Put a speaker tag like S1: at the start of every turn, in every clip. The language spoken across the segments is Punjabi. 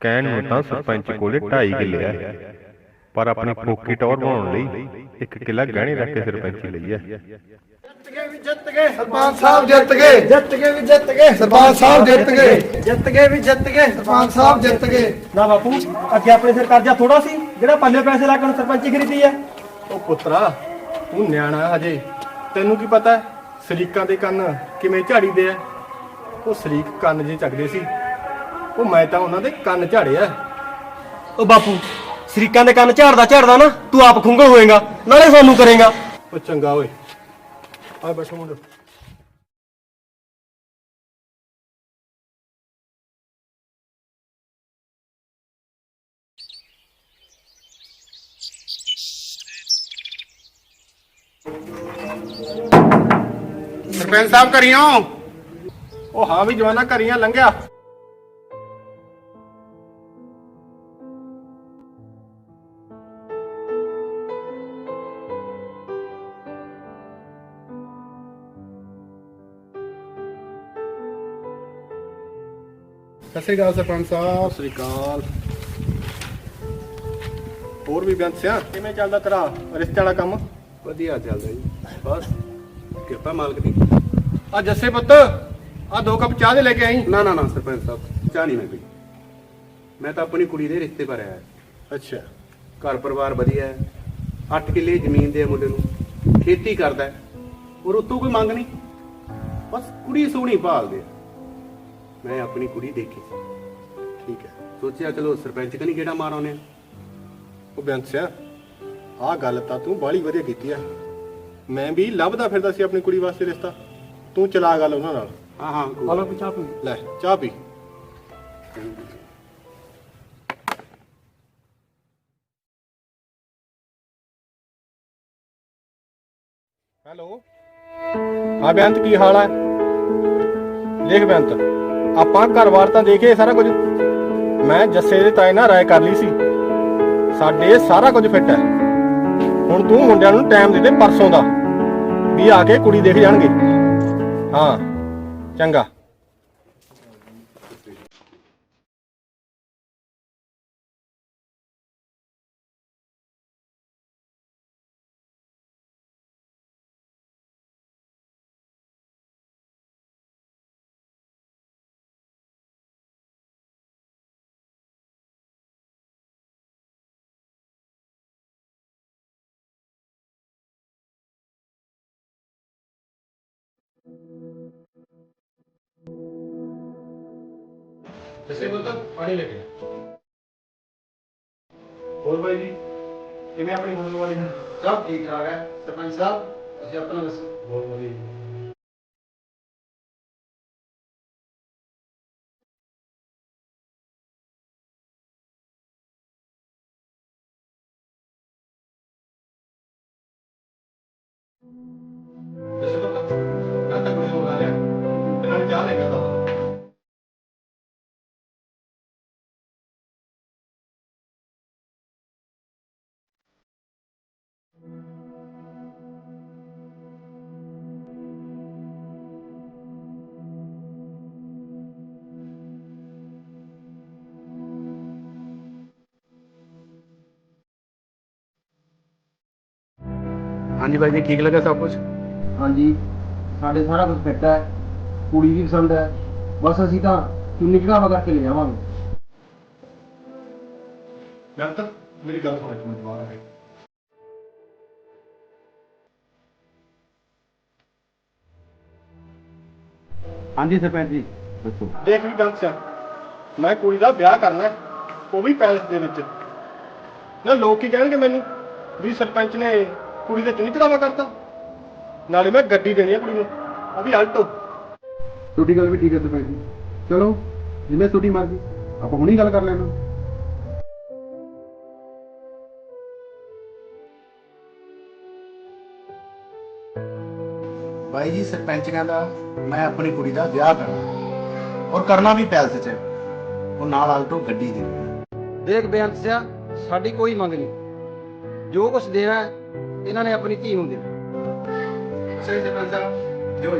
S1: ਕਹਿਣ ਨੂੰ ਤਾਂ ਸਰਪੰਚ ਕੋਲੇ 2.5 ਕਿੱਲੇ ਆ ਪਰ ਆਪਣੀ ਫੋਕੀ ਟੌਰ ਬਣਾਉਣ ਲਈ ਇੱਕ ਕਿੱਲਾ ਗਹਿਣੇ ਰੱਖ ਕੇ ਸਰਪੰਚੀ ਲਈ ਆ।
S2: ਜਿੱਤ ਗਏ ਵੀ ਜਿੱਤ ਗਏ ਸਰਪੰਚ ਸਾਹਿਬ ਜਿੱਤ ਗਏ। ਜਿੱਤ ਗਏ ਵੀ ਜਿੱਤ ਗਏ ਸਰਪੰਚ ਸਾਹਿਬ ਜਿੱਤ ਗਏ। ਜਿੱਤ ਗਏ ਵੀ ਜਿੱਤ ਗਏ ਸਰਪੰਚ ਸਾਹਿਬ ਜਿੱਤ ਗਏ।
S3: ਨਾ ਬਾਪੂ ਅੱਗੇ ਆਪਣੇ ਸਿਰ ਕਰਜ਼ਾ ਥੋੜਾ ਸੀ ਜਿਹੜਾ ਪੱਲੇ ਪੈਸੇ ਲਾ ਕੇ ਸਰਪੰਚੀ ਖਰੀਦੀ ਆ।
S4: ਉਹ ਪੁੱਤਰਾ ਤੂੰ ਨਿਆਣਾ ਹਜੇ। ਤੈਨੂੰ ਕੀ ਪਤਾ ਹੈ? ਸਰੀਕਾਂ ਦੇ ਕੰਨ ਕਿਵੇਂ ਝਾੜੀਦੇ ਆ? ਉਹ ਸਰੀਕ ਕੰਨ ਜੇ ਚੱਕਦੇ ਸੀ। ਉਹ ਮੈਂ ਤਾਂ ਉਹਨਾਂ ਦੇ ਕੰਨ ਝਾੜਿਆ।
S3: ਉਹ ਬਾਪੂ ਸ਼ਰੀਕਾਂ ਦੇ ਕੰਨ ਝਾੜਦਾ ਝਾੜਦਾ ਨਾ ਤੂੰ ਆਪ ਖੁੰਗਲ ਹੋਏਗਾ ਨਾਲੇ ਸਾਨੂੰ ਕਰੇਗਾ।
S4: ਉਹ ਚੰਗਾ ਓਏ। ਆ ਬੈਠੋ ਮੁੰਡੇ।
S2: ਸਰਪੰਚ ਸਾਹਿਬ ਕਰੀਓ
S4: ਉਹ ਹਾਂ ਵੀ ਜਵਾਨਾ ਘਰੀਆਂ ਲੰਘਿਆ।
S2: ਸਤਿ ਸ੍ਰੀ ਅਕਾਲ ਸਰਪੰਚ ਸਾਹਿਬ।
S4: ਸਤਿ ਸ੍ਰੀ ਅਕਾਲ। ਹੋਰ ਵੀ ਬੇਅੰਤ ਸਿਆ? ਕਿਵੇਂ ਚੱਲਦਾ ਤੇਰਾ ਰਿਸ਼ਤੇ ਵਾਲਾ ਕੰਮ?
S2: ਵਧੀਆ ਚੱਲਦਾ ਜੀ। ਬਸ ਕਿਰਪਾ ਮਾਲਕ ਦੀ।
S4: ਆ ਜੱਸੇ ਪੁੱਤ ਆ ਦੋ ਕੱਪ ਚਾਹ ਦੇ ਲੈ ਕੇ ਆਈ।
S2: ਨਾ ਨਾ ਨਾ ਸਰਪੰਚ ਸਾਹਿਬ ਚਾਹ ਨਹੀਂ ਮੈਂ ਪਈ ਮੈਂ ਤਾਂ ਆਪਣੀ ਕੁੜੀ ਦੇ ਰਿਸ਼ਤੇ ਪਰ ਆਇਆ।
S4: ਅੱਛਾ।
S2: ਘਰ ਪਰਿਵਾਰ ਵਧੀਆ ਹੈ। 8 ਕਿੱਲੇ ਜ਼ਮੀਨ ਦੇ ਮੁੰਡੇ ਨੂੰ। ਖੇਤੀ ਕਰਦਾ ਹੈ। ਔਰ ਉਤੋਂ ਕੋਈ ਮੰਗ ਨਹੀਂ। ਬਸ ਕੁੜੀ ਸੋਹਣੀ ਭਾਲਦੇ ਆ। ਮੈਂ ਆਪਣੀ ਕੁੜੀ ਦੇਖੀ ਠੀਕ ਹੈ। ਸੋਚਿਆ ਚਲੋ ਸਰਪੰਚ ਕਨੀ ਕਿਹੜਾ ਮਾਰ ਆਉਨੇ ਆ
S4: ਉਹ ਬੇਅੰਤ ਸਿਆ ਆ ਗੱਲ ਤਾਂ ਤੂੰ ਬਾਲੀ ਵਧੀਆ ਕੀਤੀ ਆ। ਮੈਂ ਵੀ ਲੱਭਦਾ ਫਿਰਦਾ ਸੀ ਆਪਣੀ ਕੁੜੀ ਵਾਸਤੇ ਰਿਸ਼ਤਾ। ਤੂੰ ਚਲਾ ਗੱਲ ਉਹਨਾਂ ਨਾਲ।
S2: ਹਾਂ ਹਾਂ ਕੋਈ
S3: ਹਲੋ ਪਿਛਾ ਪੀ।
S4: ਲੈ ਚਾਹ ਪੀ। ਹੈਲੋ। ਹਾਂ ਬੇਅੰਤ ਕੀ ਹਾਲ ਹੈ ਦੇਖ ਬੇਅੰਤ ਆਪਾਂ ਘਰ-ਬਾਰ ਤਾਂ ਦੇਖੇ ਸਾਰਾ ਕੁਝ। ਮੈਂ ਜੱਸੇ ਦੇ ਤਾਏ ਨਾਲ ਰਾਏ ਕਰ ਲਈ ਸੀ। ਸਾਡੇ ਸਾਰਾ ਕੁਝ ਫਿੱਟ ਹੈ। ਹੁਣ ਤੂੰ ਮੁੰਡਿਆਂ ਨੂੰ ਟਾਈਮ ਦੇ ਦੇ ਪਰਸੋਂ ਦਾ ਵੀ ਆ ਕੇ ਕੁੜੀ ਦੇਖ ਜਾਣਗੇ। ਹਾਂ ਚੰਗਾ ਹੋਰ ਬਾਈ ਜੀ ਕਿਵੇਂ ਆਪਣੀ ਹੋਣ ਵਾਲੀ? ਹੈ
S2: ਸਭ ਠੀਕ ਠਾਕ ਹੈ। ਸਰਪੰਚ ਸਾਹਿਬ ਤੁਸੀਂ ਆਪਣਾ ਦੱਸੋ?
S4: ਬਹੁਤ ਵਧੀਆ ਜੀ।
S2: ਹਾਂਜੀ ਬਾਈ ਜੀ ਠੀਕ ਲੱਗਾ ਸਭ ਕੁਝ
S5: ਹਾਂਜੀ ਸਾਡੇ ਸਾਰਾ ਕੁਝ ਫਿੱਟ ਹੈ ਕੁੜੀ ਵੀ ਪਸੰਦ ਹੈ ਬਸ ਅਸੀਂ ਤਾਂ ਚੁੰਨੀ ਚੜਾਵਾ ਕਰਕੇ ਲੈ ਜਾਵਾਂਗੇ
S4: ਮੈਂ ਤਾਂ ਮੇਰੀ ਗੱਲ ਸੁਣ ਇੱਕ ਮਿੰਟ ਬਾਹਰ ਆ
S5: ਹਾਂਜੀ ਸਰਪੰਚ ਜੀ ਦੱਸੋ।
S4: ਦੇਖ ਵੀ ਗੱਲ ਸਿਆ। ਮੈਂ ਕੁੜੀ ਦਾ ਵਿਆਹ ਕਰਨਾ ਹੈ, ਉਹ ਵੀ ਪੈਲਸ ਦੇ ਵਿੱਚ। ਨਾ ਲੋਕ ਕੀ ਕਹਿਣਗੇ ਮੈਨੂੰ ਵੀ ਸਰਪੰਚ ਨੇ ਕੁੜੀ ਦੇ ਚੁੰਨੀ ਚੜਾਵਾ ਕਰਤਾ। ਨਾਲੇ ਮੈਂ ਗੱਡੀ ਦੇਣੀ ਹੈ ਕੁੜੀ ਨੂੰ। ਉਹ ਵੀ ਆਲਟੋ।
S5: ਤੁਹਾਡੀ ਗੱਲ ਵੀ ਠੀਕ ਹੈ ਸਰਪੰਚ ਜੀ ਚਲੋ
S6: ਜਿਵੇਂ ਤੁਹਾਡੀ ਮਰਜ਼ੀ ਆਪਾਂ ਹੁਣੀ ਗੱਲ ਕਰ ਲੈਣਾ। ਬਾਈ ਜੀ ਸਰਪੰਚ ਕਹਿੰਦਾ ਮੈਂ ਆਪਣੀ ਕੁੜੀ ਦਾ ਵਿਆਹ ਕਰਨਾ। ਔਰ ਕਰਨਾ ਵੀ ਪੈਲਸ 'ਚ। ਉਹ ਨਾਲ ਆਲਟੋ ਗੱਡੀ ਦੇ।
S7: ਦੇਖ ਬੇਅੰਤ ਸਿਆ ਸਾਡੀ ਕੋਈ ਮੰਗ ਨਹੀਂ। ਜੋ ਕੁਝ ਦੇਣਾ ਹੈ, ਇਹਨਾਂ ਨੇ ਆਪਣੀ ਧੀ ਹੁੰਦੀ।
S6: ਸਹੀ ਸਰਪੰਚ ਸਾਹਿਬ ਜੋ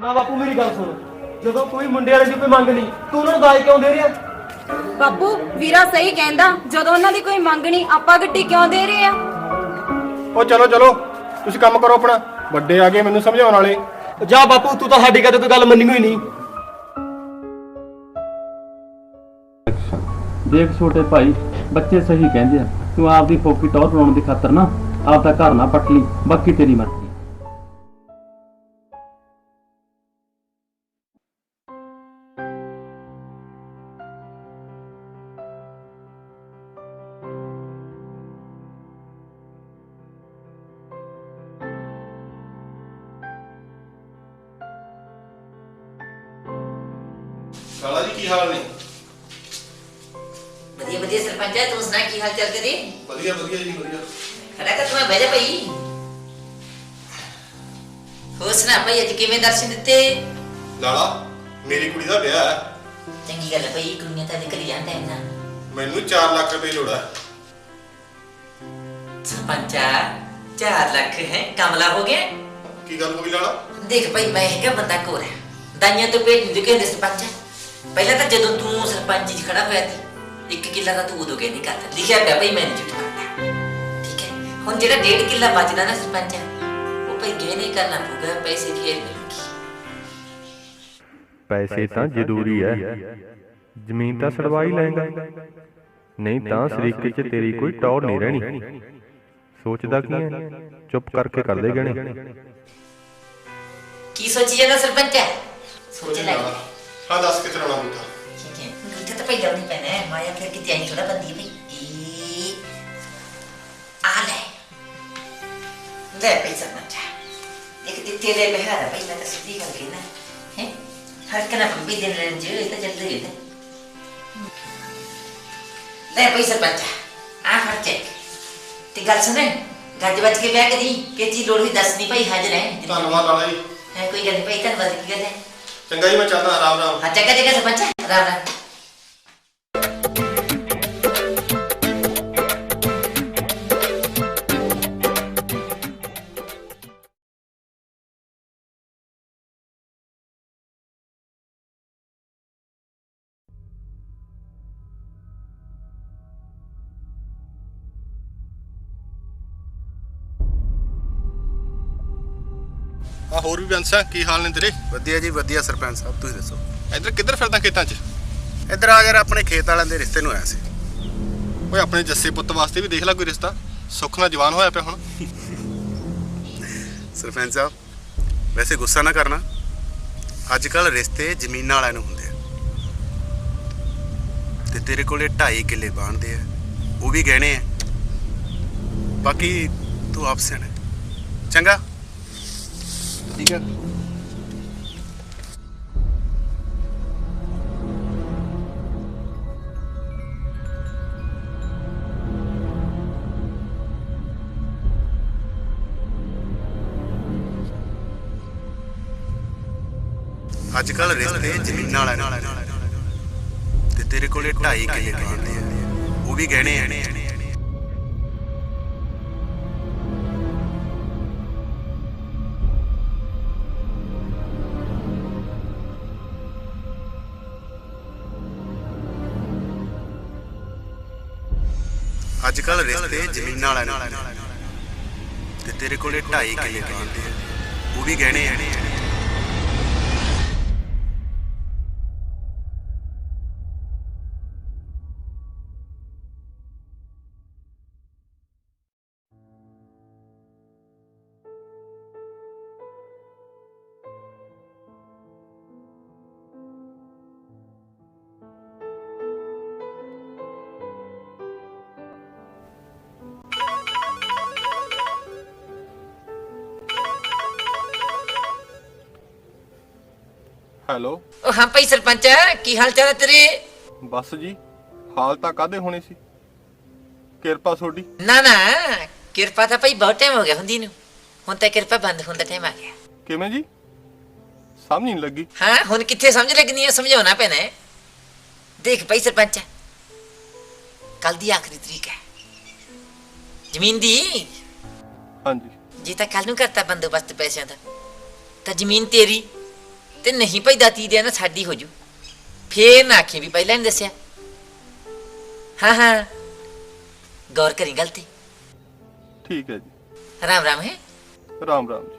S3: ਨਾ ਬਾਪੂ ਮੇਰੀ ਗੱਲ ਸੁਣ। ਜਦੋਂ ਕੋਈ ਮੁੰਡੇ ਵਾਲੇ ਦੀ ਕੋਈ ਮੰਗ ਨਹੀਂ ਤੂੰ ਉਹਨਾਂ ਨੂੰ ਦਾਜ ਕਿਉਂ ਦੇ ਰਿਹਾ?
S8: ਬਾਪੂ ਵੀਰਾ ਸਹੀ ਕਹਿੰਦਾ ਜਦੋਂ ਉਹਨਾਂ ਦੀ ਕੋਈ ਮੰਗ ਨਹੀਂ ਆਪਾਂ ਗੱਡੀ ਕਿਉਂ ਦੇ ਰਹੇ ਆ?
S4: ਉਹ ਚਲੋ ਚਲੋ ਤੁਸੀਂ ਕੰਮ ਕਰੋ ਆਪਣਾ। ਵੱਡੇ ਆ ਗਏ ਮੈਨੂੰ ਸਮਝਾਉਣ ਵਾਲੇ।
S3: ਜਾ ਬਾਪੂ ਤੂੰ ਤਾਂ ਸਾਡੀ ਕਦੇ ਕੋਈ ਗੱਲ ਮੰਨੀ ਹੋਈ ਨਹੀਂ।
S9: ਦੇਖ ਛੋਟੇ ਭਾਈ ਬੱਚੇ ਸਹੀ ਕਹਿੰਦੇ ਆ। ਤੂੰ ਆਪਦੀ ਫੋਕੀ ਟੌਰ ਬਣਾਉਣ ਦੀ ਖਾਤਰ ਨਾ ਆਪਦਾ ਘਰ ਨਾ ਪੱਟ ਲਈ ਬਾਕੀ ਤੇਰੀ ਮਰਜ਼ੀ।
S10: ਵਧੀਆ ਵਧੀਆ ਸਰਪੰਚ ਹੈ ਤੂੰ ਸੁਣਾ ਕੀ ਹਾਲ ਚਾਲ ਤੇਰੇ?
S11: ਵਧੀਆ ਵਧੀਆ ਜੀ ਵਧੀਆ।
S10: ਖੜਾ ਕਰ ਤੂੰ ਬਹਿ ਜਾ ਭਈ। ਹੋਰ ਸੁਣਾ ਭਈ ਅੱਜ ਕਿਵੇਂ ਦਰਸ਼ਨ ਦਿੱਤੇ?
S11: ਲਾਲਾ ਮੇਰੀ ਕੁੜੀ ਦਾ ਵਿਆਹ ਹੈ।
S10: ਚੰਗੀ ਗੱਲ ਹੈ ਭਈ ਕੁੜੀਆਂ ਤਾਂ ਨਿਕਲ ਜਾਂਦਾ ਹੈ ਨਾ
S11: ਮੈਨੂੰ 4 ਲੱਖ ਰੁਪਏ ਲੋੜ ਹੈ।
S10: ਸਰਪੰਚਾ 4 ਲੱਖ ਹੈ ਕਮਲਾ ਹੋ ਗਿਆ।
S11: ਕੀ ਗੱਲ ਹੋ ਗਈ ਲਾਲਾ?
S10: ਦੇਖ ਭਈ ਮੈਂ ਹੈਗਾ ਬੰਦਾ ਹੈ। ਦਾਈਆਂ ਤੋਂ ਭੇਜ ਦੇ ਕਹਿੰਦੇ ਸਰਪੰਚ ਪਹਿਲਾਂ ਤਾਂ ਜਦੋਂ ਤੂੰ ਸਰਪੰਚ ਜੀ ਖੜਾ ਹੋਇਆ ਸੀ ਇੱਕ ਕਿੱਲਾ ਦਾ ਤੂੰ ਉਦੋਂ ਕਹਿੰਦੀ ਕਰਦਾ ਲਿਖਿਆ ਪਿਆ ਭਈ ਮੈਂ ਨਹੀਂ ਝੂਠ ਮਾਰਦਾ ਠੀਕ ਹੈ? ਹੁਣ ਜਿਹੜਾ ਡੇਢ ਕਿੱਲਾ ਬਚਦਾ ਨਾ ਸਰਪੰਚ ਉਹ ਭਈ ਗਏ ਨਹੀਂ ਕਰਨਾ ਪਊਗਾ ਪੈਸੇ ਫੇਰ ਮਿਲਣਗੇ।
S1: ਪੈਸੇ ਤਾਂ ਜ਼ਰੂਰੀ ਐ ਜ਼ਮੀਨ ਤਾਂ ਹੀ ਲਏਗਾ ਨਹੀਂ ਤਾਂ ਸਰੀਕੇ 'ਚ ਤੇਰੀ ਕੋਈ ਟੌਰ ਨਹੀਂ ਰਹਿਣੀ। ਸੋਚਦਾ ਕੀ ਐ ਚੁੱਪ ਕਰਕੇ ਕਰ ਦੇ ਗਣੇ
S10: ਕੀ ਸੋਚੀ ਜਾਂਦਾ ਸਰਪੰਚ? ਹੈ ਸੋਚ ਲੈ।
S11: ਹਾਂ ਦੱਸ
S10: ਹੈ ਗੁੱਠਾ ਤਾਂ ਪਹਿਲਾਂ ਨਹੀਂ ਪੈਣਾ ਹੈ ਮਾਇਆ ਫਿਰ ਕਿਤੇ ਆਈ ਥੋੜਾ ਬੰਦੀ ਭਈ ਆ ਲੈ ਲੈ ਪੈਸਾ ਮਚਾ ਇੱਕ ਤੇ ਤੇਰੇ ਮਹਿਰਾ ਪਹਿਲਾਂ ਤਾਂ ਸਿੱਧੀ ਗੱਲ ਕਹਿਣਾ ਹੈ ਹਰ ਕਨਾ ਵੀ ਦਿਨ ਰਹਿਣ ਜੇ ਇਹ ਤਾਂ ਜਲਦੀ ਹੈ ਲੈ ਪੈਸਾ ਬਚਾ ਆ ਫੜ ਚੈੱਕ ਤੇ ਗੱਲ ਸੁਣ ਗੱਜ ਵੱਜ ਕੇ ਵਿਆਹ ਕਰੀ ਕਿ ਚੀਜ਼ ਲੋੜ ਹੋਈ ਦੱਸ ਨਹੀਂ ਭਾਈ ਹਾਜ਼ਰ ਹੈ
S11: ਧੰਨਵਾਦ ਲਾਲਾ ਜੀ
S10: ਹੈ ਕੋਈ ਗੱਲ ਨਹੀਂ ਭਾਈ ਧੰਨਵਾਦ ਕੀ ਗੱਲ ਹੈ
S11: ਚੰਗਾ ਜੀ ਮੈਂ ਚੱਲਦਾ ਆਰਾਮ ਨਾਲ
S10: ਹਾਂ ਚੰਗਾ ਚੰਗਾ ਸਰਪੰਚ ਰਾਮ ਰਾਮ
S11: ਆ ਹੋਰ ਵੀ ਬੰਸਾ ਕੀ ਹਾਲ ਨੇ ਤੇਰੇ?
S6: ਵਧੀਆ ਜੀ ਵਧੀਆ ਸਰਪੰਚ ਸਾਹਿਬ ਤੁਸੀਂ ਦੱਸੋ?
S11: ਇੱਧਰ ਕਿੱਧਰ ਫਿਰਦਾ ਖੇਤਾਂ 'ਚ?
S6: ਇੱਧਰ ਆ ਯਾਰ ਆਪਣੇ ਖੇਤ ਵਾਲਿਆਂ ਦੇ ਰਿਸ਼ਤੇ ਨੂੰ ਆਇਆ ਸੀ।
S11: ਓਏ ਆਪਣੇ ਜੱਸੇ ਪੁੱਤ ਵਾਸਤੇ ਵੀ ਦੇਖ ਲੈ ਕੋਈ ਰਿਸ਼ਤਾ। ਸੁੱਖ ਨਾਲ ਜਵਾਨ ਹੋਇਆ ਪਿਆ ਹੁਣ।
S6: ਸਰਪੰਚ ਸਾਹਿਬ ਵੈਸੇ ਗੁੱਸਾ ਨਾ ਕਰਨਾ। ਅੱਜ ਕੱਲ ਰਿਸ਼ਤੇ ਜ਼ਮੀਨਾਂ ਵਾਲਿਆਂ ਨੂੰ ਹੁੰਦੇ ਆ। ਤੇ ਤੇਰੇ ਕੋਲੇ 2.5 ਕਿੱਲੇ ਬਾਣਦੇ ਆ। ਉਹ ਵੀ ਗਹਿਣੇ ਆ। ਬਾਕੀ ਤੂੰ ਆਪ ਸਿਆਣਾ ਚੰਗਾ? ਠੀਕ ਹੈ ਅੱਜ ਕੱਲ ਰਿਸ਼ਤੇ ਜ਼ਮੀਨਾਂ ਵਾਲਿਆਂ ਨੂੰ ਤੇ ਤੇਰੇ ਕੋਲੇ 2.5 ਕਿੱਲੇ ਬਾਣਦੇ ਆ ਉਹ ਵੀ ਗਹਿਣੇ ਆ ਅੱਜ ਕੱਲ ਰਿਸ਼ਤੇ ਜ਼ਮੀਨਾਂ ਵਾਲਿਆਂ ਨੂੰ ਤੇ ਤੇਰੇ ਕੋਲੇ 2.5 ਕਿੱਲੇ ਬਾਣਦੇ ਉਹ ਵੀ ਗਹਿਣੇ ਆ।
S4: ਹੈਲੋ।
S10: ਉਹ ਹਾਂ ਭਾਈ ਸਰਪੰਚ ਕੀ ਹਾਲ ਚਾਲ ਹੈ ਤੇਰੇ?
S4: ਬਸ ਜੀ ਹਾਲ ਤਾਂ ਕਾਦੇ ਹੋਣੀ ਸੀ? ਕਿਰਪਾ ਤੁਹਾਡੀ।
S10: ਨਾ ਨਾ ਕਿਰਪਾ ਤਾਂ ਭਾਈ ਬਹੁਤ ਟਾਈਮ ਹੋ ਗਿਆ ਹੁੰਦੀ ਨੂੰ। ਹੁਣ ਤਾਂ ਕਿਰਪਾ ਬੰਦ ਹੋਣ ਦਾ ਟਾਈਮ ਆ ਗਿਆ।
S4: ਕਿਵੇਂ ਜੀ? ਸਮਝ ਨਹੀਂ ਲੱਗੀ।
S10: ਹਾਂ ਹੁਣ ਕਿੱਥੇ ਸਮਝ ਲੱਗਣੀ ਹੈ ਸਮਝਾਉਣਾ ਪੈਣਾ ਹੈ। ਦੇਖ ਭਾਈ ਸਰਪੰਚ ਕੱਲ ਦੀ ਆਖਰੀ ਤਰੀਕ ਹੈ। ਜ਼ਮੀਨ ਦੀ?
S4: ਹਾਂਜੀ।
S10: ਜੇ ਤਾਂ ਕੱਲ ਨੂੰ ਕਰਤਾ ਬੰਦੋਬਸਤ ਪੈਸਿਆਂ ਦਾ ਤਾਂ ਜ਼ਮੀਨ ਤੇਰੀ। ਤੇ ਨਹੀਂ ਭਾਈ ਦਾਤੀ ਦੇ ਨਾ ਸਾਡੀ ਹੋ ਜੂ ਫੇਰ ਨਾ ਆਖੀ ਵੀ ਪਹਿਲਾਂ ਨਹੀਂ ਦੱਸਿਆ ਹਾਂ ਹਾਂ ਗੌਰ ਕਰੀ ਗਲਤੀ
S4: ਠੀਕ ਹੈ ਜੀ
S10: ਰਾਮ ਰਾਮ ਹੈ
S4: ਰਾਮ ਰਾਮ ਜੀ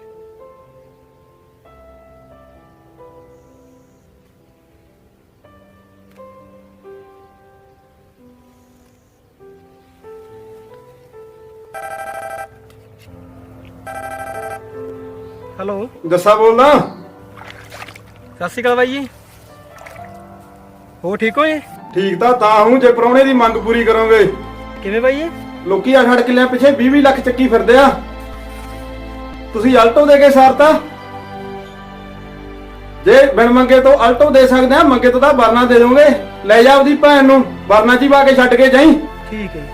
S3: ਹੈਲੋ
S7: ਦੱਸਾ ਬੋਲਦਾ
S3: ਸਤਿ ਸ਼੍ਰੀ ਅਕਾਲ ਬਾਈ ਜੀ। ਹੋ ਠੀਕ ਹੋ ਜੀ?
S7: ਠੀਕ ਤਾਂ ਤਾਂ ਹੂੰ ਜੇ ਪ੍ਰਾਹੁਣੇ ਦੀ ਮੰਗ ਪੂਰੀ ਕਰੋਗੇ।
S3: ਕਿਵੇਂ ਬਾਈ ਜੀ?
S7: ਲੋਕੀ ਆ ਛੱਡ ਕਿੱਲਿਆਂ ਪਿੱਛੇ 20 20 ਲੱਖ ਚੱਕੀ ਫਿਰਦੇ ਆ। ਤੁਸੀਂ ਅਲਟੋ ਦੇ ਕੇ ਸਾਰਤਾ। ਜੇ ਬਿਨ ਮੰਗੇ ਤੋਂ ਅਲਟੋ ਦੇ ਸਕਦੇ ਆ ਮੰਗੇ ਤੋਂ ਤਾਂ ਵਰਨਾ ਦੇ ਦੋਗੇ। ਲੈ ਜਾ ਆਪਦੀ ਭੈਣ ਨੂੰ ਵਰਨਾ ਚ ਹੀ ਪਾ ਕੇ ਛੱਡ ਕੇ ਜਾਈ।
S3: ਠੀਕ ਹੈ।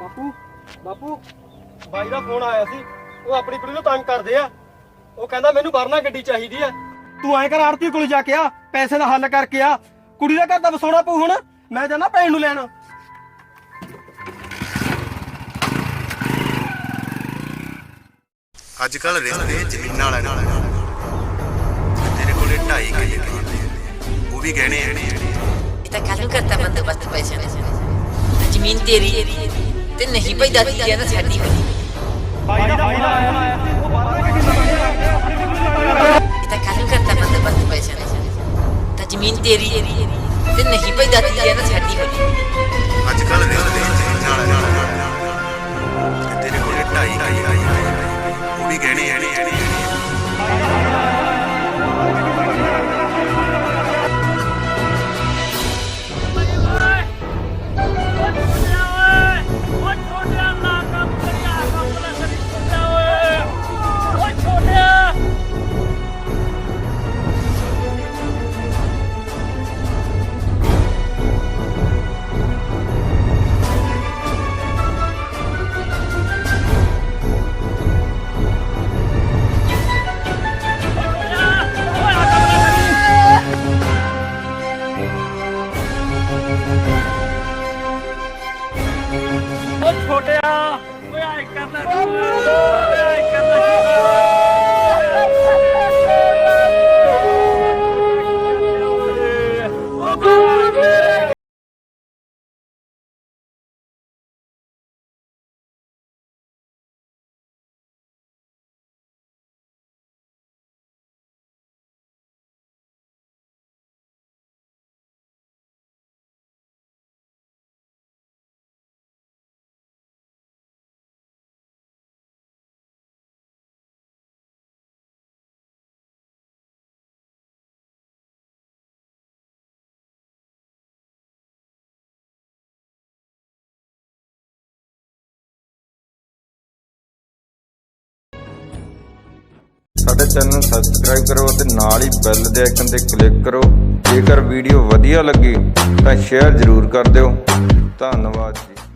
S3: ਬਾਪੂ ਬਾਪੂ। ਬਾਈ ਦਾ ਫੋਨ ਆਇਆ ਸੀ ਉਹ ਆਪਣੀ ਕੁੜੀ ਨੂੰ ਤੰਗ ਕਰਦੇ ਆ। ਉਹ ਕਹਿੰਦਾ ਮੈਨੂੰ ਵਰਨਾ ਗੱਡੀ ਚਾਹੀਦੀ ਆ। ਤੂੰ ਐਂ ਕਰ ਆਰਤੀ ਕੋਲ ਜਾ ਕੇ ਆ ਪੈਸੇ ਦਾ ਹੱਲ ਕਰਕੇ ਆ। ਕੁੜੀ ਦਾ ਘਰ ਦਾ ਵਸਾਉਣਾ ਪਊ ਹੁਣ ਮੈਂ ਜਾਣਾ ਭੈਣ ਨੂੰ ਲੈਣ।
S6: ਅੱਜ ਕੱਲ ਰਿਸ਼ਤੇ ਜ਼ਮੀਨਾਂ ਵਾਲੇ ਨਾਲ। ਤੇਰੇ ਕੋਲੇ 2.5 ਕਿੱਲੇ ਜ਼ਮੀਨ ਉਹ ਵੀ ਗਹਿਣੇ ਆ।
S10: ਇਹ ਤਾਂ ਕੱਲ ਨੂੰ ਕਰਤਾ ਬੰਦੋਬਸਤ ਦਾ ਤਾਂ ਜ਼ਮੀਨ ਤੇਰੀ ਤੇ ਨਹੀਂ ਭਾਈ ਦਾਤੀ ਦੇ ਨਾ ਸਾਡੀ ਹੋ ਜੂ
S3: ਬਾਈ ਦਾ ਫੋਨ ਆਇਆ।
S10: ਇਹ ਤਾਂ ਤਾਂ ਜ਼ਮੀਨ ਤੇਰੀ ਤੇ ਨਹੀਂ ਭਾਈ ਦਾਤੀ ਦੇ ਨਾ ਸਾਡੀ ਹੋ ਜੂ
S6: ਅੱਜ ਕੱਲ
S12: ਚੈਨਲ ਨੂੰ ਸਬਸਕ੍ਰਾਈਬ ਕਰੋ ਅਤੇ ਨਾਲ ਹੀ ਬੈਲ ਦੇ ਆਈਕਨ ਤੇ ਕਲਿੱਕ ਕਰੋ। ਜੇਕਰ ਵੀਡੀਓ ਵਧੀਆ ਲੱਗੀ, ਤਾਂ ਸ਼ੇਅਰ ਜ਼ਰੂਰ ਕਰ ਦਿਓ। ਧੰਨਵਾਦ ਜੀ।